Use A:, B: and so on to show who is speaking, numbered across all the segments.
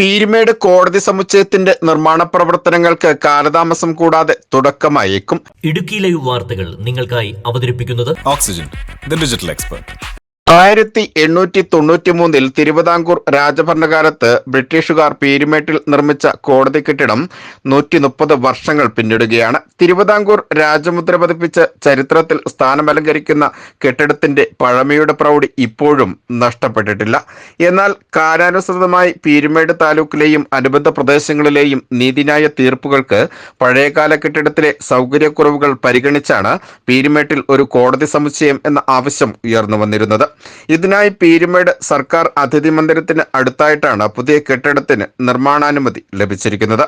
A: പീരുമേട് കോടതി സമുച്ചയത്തിന്റെ നിർമ്മാണ പ്രവർത്തനങ്ങൾക്ക് കാലതാമസം കൂടാതെ തുടക്കമായേക്കും
B: ഇടുക്കി ലൈവ് വാർത്തകൾ നിങ്ങൾക്കായി അവതരിപ്പിക്കുന്നത്
C: ഓക്സിജൻ ദ ഡിജിറ്റൽ expert.
A: ആയിരത്തി എണ്ണൂറ്റി തൊണ്ണൂറ്റി മൂന്നിൽ തിരുവിതാംകൂർ രാജഭരണകാലത്ത് ബ്രിട്ടീഷുകാർ പീരുമേട്ടിൽ നിർമ്മിച്ച കോടതി കെട്ടിടം നൂറ്റി മുപ്പത് വർഷങ്ങൾ പിന്നിടുകയാണ്. തിരുവിതാംകൂർ രാജമുദ്ര പതിപ്പിച്ച ചരിത്രത്തിൽ സ്ഥാനമലങ്കരിക്കുന്ന കെട്ടിടത്തിന്റെ പഴമയുടെ പ്രൗഢി ഇപ്പോഴും നഷ്ടപ്പെട്ടിട്ടില്ല. എന്നാൽ കാലാനുസൃതമായി പീരുമേട് താലൂക്കിലെയും അനുബന്ധ പ്രദേശങ്ങളിലെയും നീതിന്യായ തീർപ്പുകൾക്ക് പഴയകാല കെട്ടിടത്തിലെ സൗകര്യക്കുറവുകൾ പരിഗണിച്ചാണ് പീരുമേട്ടിൽ ഒരു കോടതി സമുച്ചയം എന്ന ആവശ്യം ഉയർന്നു വന്നിരുന്നത് ഇതിനായി പീരുമേട് സർക്കാർ അതിഥി മന്ദിരത്തിന് അടുത്തായിട്ടാണ് പുതിയ കെട്ടിടത്തിന് നിർമ്മാണാനുമതി ലഭിച്ചിരിക്കുന്നത്.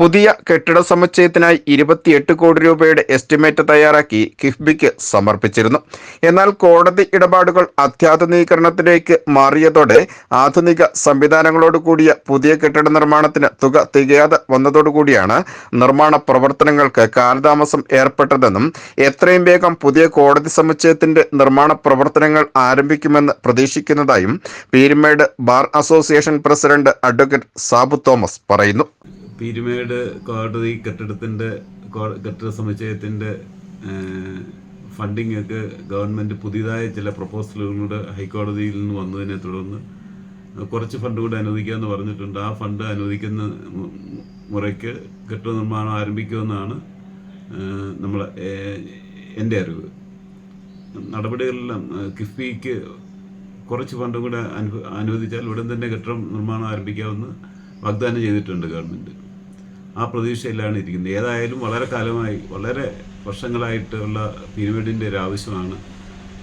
A: പുതിയ കെട്ടിട സമുച്ചയത്തിനായി ഇരുപത്തിയെട്ട് കോടി രൂപയുടെ എസ്റ്റിമേറ്റ് തയ്യാറാക്കി കിഫ്ബിക്ക് സമർപ്പിച്ചിരുന്നു. എന്നാൽ കോടതി ഇടപാടുകൾ അത്യാധുനീകരണത്തിലേക്ക് മാറിയതോടെ ആധുനിക സംവിധാനങ്ങളോട് കൂടിയ പുതിയ കെട്ടിട നിർമ്മാണത്തിന് തുക തികയാതെ വന്നതോടുകൂടിയാണ് നിർമ്മാണ പ്രവർത്തനങ്ങൾക്ക് കാലതാമസം ഏർപ്പെട്ടതെന്നും എത്രയും വേഗം പുതിയ കോടതി സമുച്ചയത്തിന്റെ നിർമ്മാണ പ്രവർത്തനങ്ങൾ ആരംഭിക്കുമെന്ന് പ്രതീക്ഷിക്കുന്നതായും Peerumedu bar association president advocate Sabu Thomas പറയുന്നു.
D: പീരുമേട് കോടതി കെട്ടിടത്തിന്റെ കെട്ടിട സമുച്ചയത്തിന്റെ ഫണ്ടിംഗ് ഒക്കെ ഗവൺമെന്റ് പുതിയതായ ചില പ്രപ്പോസലുകളുടെ ഹൈക്കോടതിയിൽ നിന്ന് വന്നതിനെ തുടർന്ന് കുറച്ച് ഫണ്ട് കൂടെ അനുവദിക്കാമെന്ന് പറഞ്ഞിട്ടുണ്ട്. ആ ഫണ്ട് അനുവദിക്കുന്ന മുറയ്ക്ക് കെട്ടിട നിർമ്മാണം ആരംഭിക്കുമെന്നാണ് നമ്മൾ എന്റെ അറിവ്. നടപടികളെല്ലാം കിഫ്ബിക്ക് കുറച്ച് ഫണ്ടും കൂടെ അനു അനുവദിച്ചാൽ ഉടൻ തന്നെ കെട്ടിടം നിർമ്മാണം ആരംഭിക്കാമെന്ന് വാഗ്ദാനം ചെയ്തിട്ടുണ്ട് ഗവൺമെന്റ് ആ പ്രതീക്ഷയിലാണ് ഇരിക്കുന്നത്. ഏതായാലും വളരെ കാലമായി വളരെ വർഷങ്ങളായിട്ടുള്ള പീരുമേടിന്റെ ഒരു ആവശ്യമാണ്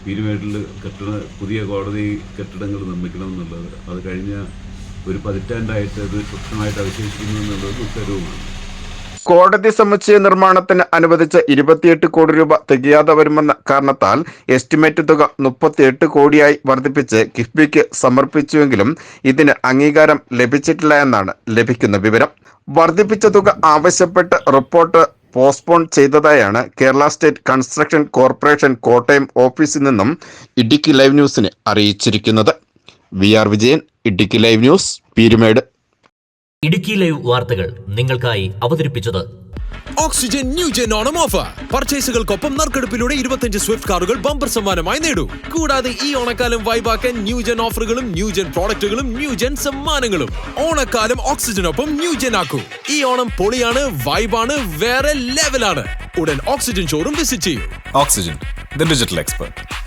D: പീരുമേടിൽ കെട്ടിട പുതിയ കോടതി കെട്ടിടങ്ങൾ നിർമ്മിക്കണമെന്നുള്ളത് അത് കഴിഞ്ഞ ഒരു പതിറ്റാണ്ടായിട്ട് അത് സ്വപ്നമായിട്ട് അവശേഷിക്കുന്നു എന്നുള്ളത് ദുഃഖകരവുമാണ്.
A: കോടതി സമുച്ചയ നിർമ്മാണത്തിന് അനുവദിച്ച ഇരുപത്തിയെട്ട് കോടി രൂപ തികയാതെ വരുമെന്ന കാരണത്താൽ എസ്റ്റിമേറ്റ് തുക മുപ്പത്തിയെട്ട് കോടിയായി വർദ്ധിപ്പിച്ച് കിഫ്ബിക്ക് സമർപ്പിച്ചുവെങ്കിലും ഇതിന് അംഗീകാരം ലഭിച്ചിട്ടില്ല എന്നാണ് ലഭിക്കുന്ന വിവരം. വർദ്ധിപ്പിച്ച തുക ആവശ്യപ്പെട്ട് report postpone ചെയ്തതായാണ് Kerala state construction corporation Kottayam ഓഫീസിൽ നിന്നും ഇടുക്കി ലൈവ് ന്യൂസിന് അറിയിച്ചിരിക്കുന്നത്. V R Vijayan Idukki live news Peerumedu.
B: Idukki live വാർത്തകൾ നിങ്ങൾക്കായി അവതരിപ്പിച്ചത്
E: oxygen new gen Onam offer. പർച്ചേസുകൾക്കൊപ്പം നറുക്കെടുപ്പിലൂടെ ഇരുപത്തഞ്ച് സ്വിഫ്റ്റ് കാറുകൾ ബമ്പർ സമ്മാനമായി നേടൂ. കൂടാതെ ഈ ഓണക്കാലം വൈബാക്കാൻ ന്യൂജൻ ഓഫറുകളും ന്യൂ ന്യൂജൻ പ്രോഡക്റ്റുകളും ന്യൂ ന്യൂജൻ സമ്മാനങ്ങളും. ഓണക്കാലം ഓക്സിജനൊപ്പം ന്യൂജൻ ആക്കൂ. ഈ ഓണം പൊളിയാണ് വൈബാണ് വേറെ ലെവലാണ്. ഉടൻ ഓക്സിജൻ ഷോറും വിസിറ്റ് ചെയ്യൂ.
C: Oxygen digital expert. expert.